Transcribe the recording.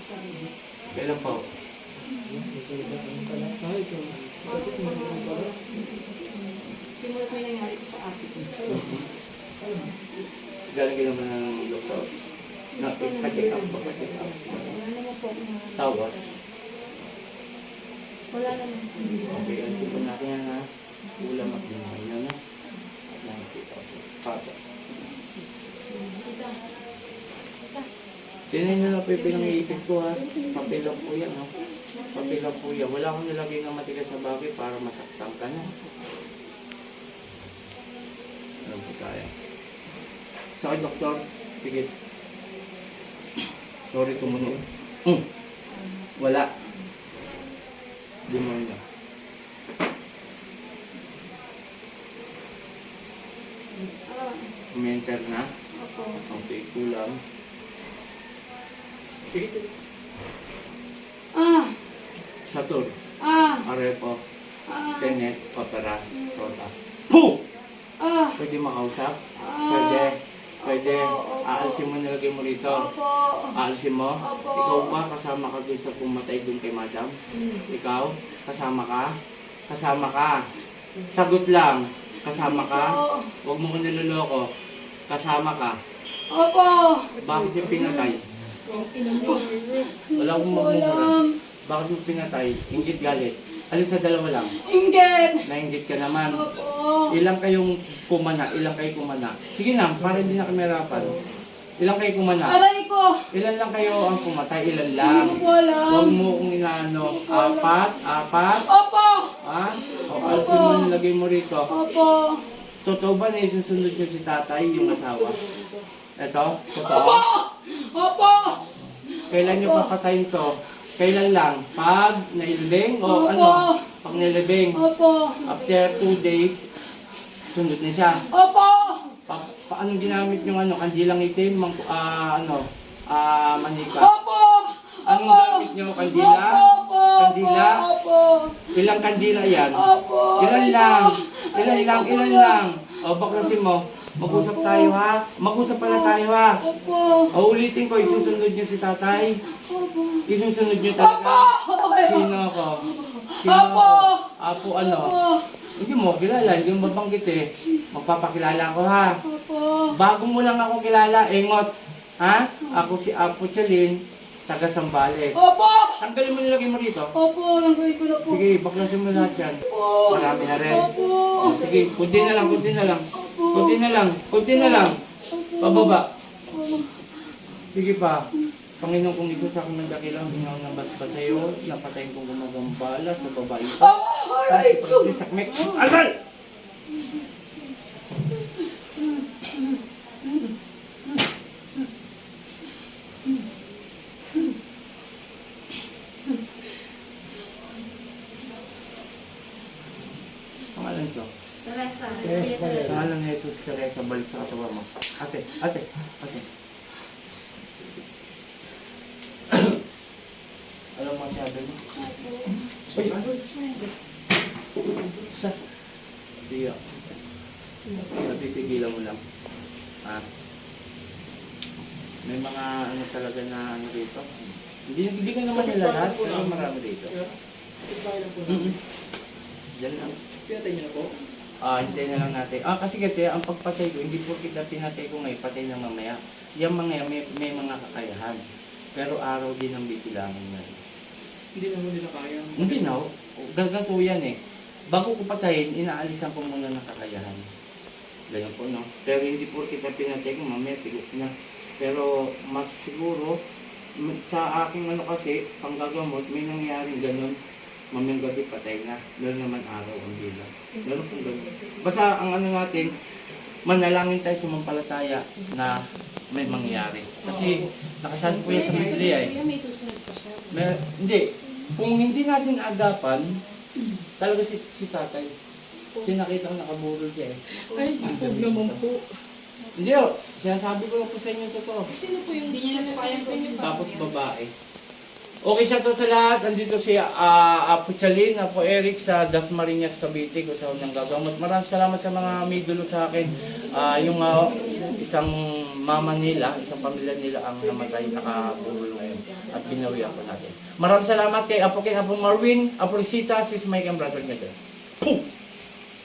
Kailan po? Simulat may nangyari ko sa ate ko. Galing ka naman ng doktor. Na-check up? Pa-check up. Wala naman po Tawas. Wala naman. Okay, ang sipon natin yan ha. Ulam at lingay na. At nakikita ko sa papa. Tinayin na po yung pinangiipit ko ha. Lang po yan ha. Lang po yan. Wala akong nilagay ng matigas sa bagay para masaktan ka na. Ano po tayo? Sa akin, doktor. Sige. Sorry, tumunog. Mm. Wala. Demonyo. Ah, Mental na. ako. Okay, kulang. Sige, sige. Ah! Satur, Ah! Arepo, Ah! Tenet, Opera, Rotas. Puh! Ah! Pwede makausap? Ah! Pwede. Pwede. Opo, opo. Aalisin mo nilagay mo rito. Opo! Aalisin mo? Opo. Ikaw ba kasama ka dun sa pumatay dun kay madam? Hmm. Ikaw? Kasama ka? Kasama ka? Sagot lang. Kasama ka? Opo! Huwag mo ko niloloko. Kasama ka? Opo! Bakit yung pinatay? Wala akong magmumura. Bakit mo pinatay? Ingit galit. Alin sa dalawa lang? inggit! Nainggit ka naman. Opo! Ilang kayong kumana? Ilang kayo kumana? Sige na, para hindi na kami harapan. Ilang kayo kumana? Aray ko! Ilan lang kayo ang pumatay? Ilan Hindi lang? ko po alam. Huwag mo kong inaano. Apat? Apat? Opo! Ha? O alsin mo nilagay mo rito. Opo! Totoo ba na isusunod nyo si tatay, yung asawa? Opo! Totoo? Opo! Kailan nyo papatayin to? Kailan lang? Pag nailibing? O Opo. ano? Pag nailibing? Opo! After two days, sunod na siya. Opo! Pa, paano ginamit yung ano, kandilang itim, mang, ah, ano, ah, manika? Opo! Anong Opo! gamit nyo? Kandila? Opo! Kandila? Opo! Ilang kandila yan? Opo! Ilan lang? Ilan lang? Ilan lang? O, baklasin mo. Mag-usap tayo ha? Mag-usap pala tayo ha? Opo! O, ulitin ko, isusunod nyo si tatay. Opo! Isusunod Opo! talaga. Okay. Sino ako? Sino Apo! ako? Apo ano? Opo! Hindi mo kilala, hindi mo mabanggit eh. Magpapakilala ko ha. Opo! Bago mo lang ako kilala, Engot. Ha? Ako si Apo Chalin, taga Sambales. Opo! Tanggalin mo nilagay mo rito. Opo! Nanggoy ko na po. Sige, baklasin mo lahat yan. Opo! Marami na rin. Opo! Sige, kunti na lang, kunti na lang. Kunti na lang, kunti na lang. Pababa. Sige pa. Panginoon kong Isus, ako ng dakilang hingaw ng basba sa iyo, napatayin kong gumagambala sa babae ito. Opo! Aray ko! Sakmek! Agal! Pangalan ko. Teresa. Sa ngalan ni Jesus, Teresa, balik sa katawan mo. Ate, ate, ate. Alam mo siya, mo? Uy, ano? Sa? Tiyo. Napipigilan mo lang. Ah. May mga ano talaga na ano dito. Hindi, hindi ko naman nila lahat, pero marami dito. Mm-mm. Diyan lang. Pinatay niyo na po? Ah, hintayin na lang natin. Ah, kasi kasi ang pagpatay ko, hindi po kita pinatay ko ngayon, patay na mamaya. Yung mga yan, may, may mga kakayahan. Pero araw din ang bibilangin na. Hindi naman nila kaya. Hindi na, oh. gaganto yan eh. Bago ko patayin, inaalisan ko muna ng kakayahan. Ganyan po, no? Pero hindi po kita pinatay ko, mamaya tigot na. Pero mas siguro, sa aking ano kasi, panggagamot, may nangyaring ganun. Mamayang gabi patay na. Meron naman araw ang bilang. Meron pong ganun. Basta ang ano natin, manalangin tayo sumampalataya na may mangyari. Kasi nakasan po yan sa Biblia eh. May susunod pa siya. Mer hindi. Kung hindi natin agapan, talaga si, si tatay. Kasi nakita ko nakaburol siya eh. Ay, huwag naman po. Hindi oh, sinasabi ko lang po sa inyo totoo. Sino po yung Hindi niya na. Tapos babae. Okay siya to sa lahat. Andito si uh, Apo Chalin, Apo Eric sa Dasmariñas, Cavite. Kung saan nang gagamot. Maraming salamat sa mga may dulo sa akin. Ah, yung ah, isang mama nila, isang pamilya nila ang namatay nakaburol ngayon. At binawian po natin. Maraming salamat kay Apo King, Apo Marwin, Apo Risita, Sis Mike, and Brother Miguel. Puh!